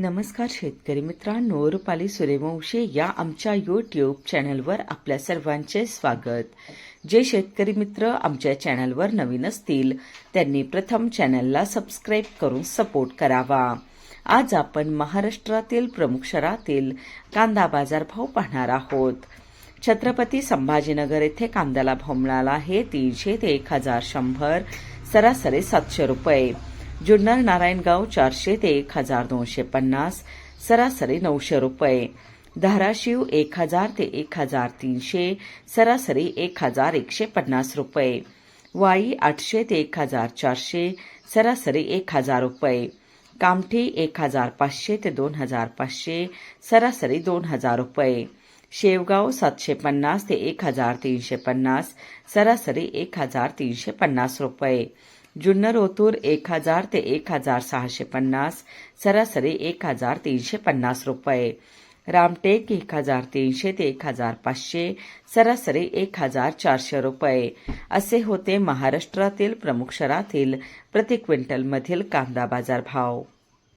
नमस्कार शेतकरी मित्रांनो रुपाली सूर्यवंशी या आमच्या यूट्यूब चॅनलवर आपल्या सर्वांचे स्वागत. जे शेतकरी मित्र आमच्या चॅनलवर नवीन असतील त्यांनी प्रथम चॅनलला सबस्क्राईब करून सपोर्ट करावा. आज आपण महाराष्ट्रातील प्रमुख शहरातील कांदा बाजारभाव पाहणार आहोत. छत्रपती संभाजीनगर येथे कांद्याला भाव मिळाला आहे तीनशे ते एक हजार शंभर सरासरी सातशे रुपये. जुन्नर नारायणगाव चारशे ते एक हजार दोनशे पन्नास सरासरी नऊशे रुपये. धाराशिव एक हजार ते एक हजार तीनशे सरासरी एक हजार एकशे पन्नास रुपये. वाई आठशे ते एक हजार चारशे सरासरी एक हजार रुपये. कामठी एक हजार पाचशे ते दोन हजार पाचशे सरासरी दोन हजार रुपये. शेवगाव सातशे पन्नास ते एक हजार तीनशे पन्नास सरासरी एक हजार तीनशे पन्नास रुपये. जुन्नर ओतूर एक हजार ते एक हजार सहाशे पन्नास सरासरी एक हजार तीनशे पन्नास रुपये. रामटेक एक हजार तीनशे ते एक हजार पाचशे सरासरी एक हजार चारशे रुपये. असे होते महाराष्ट्रातील प्रमुख शहरातील प्रति क्विंटलमधील कांदा बाजार भाव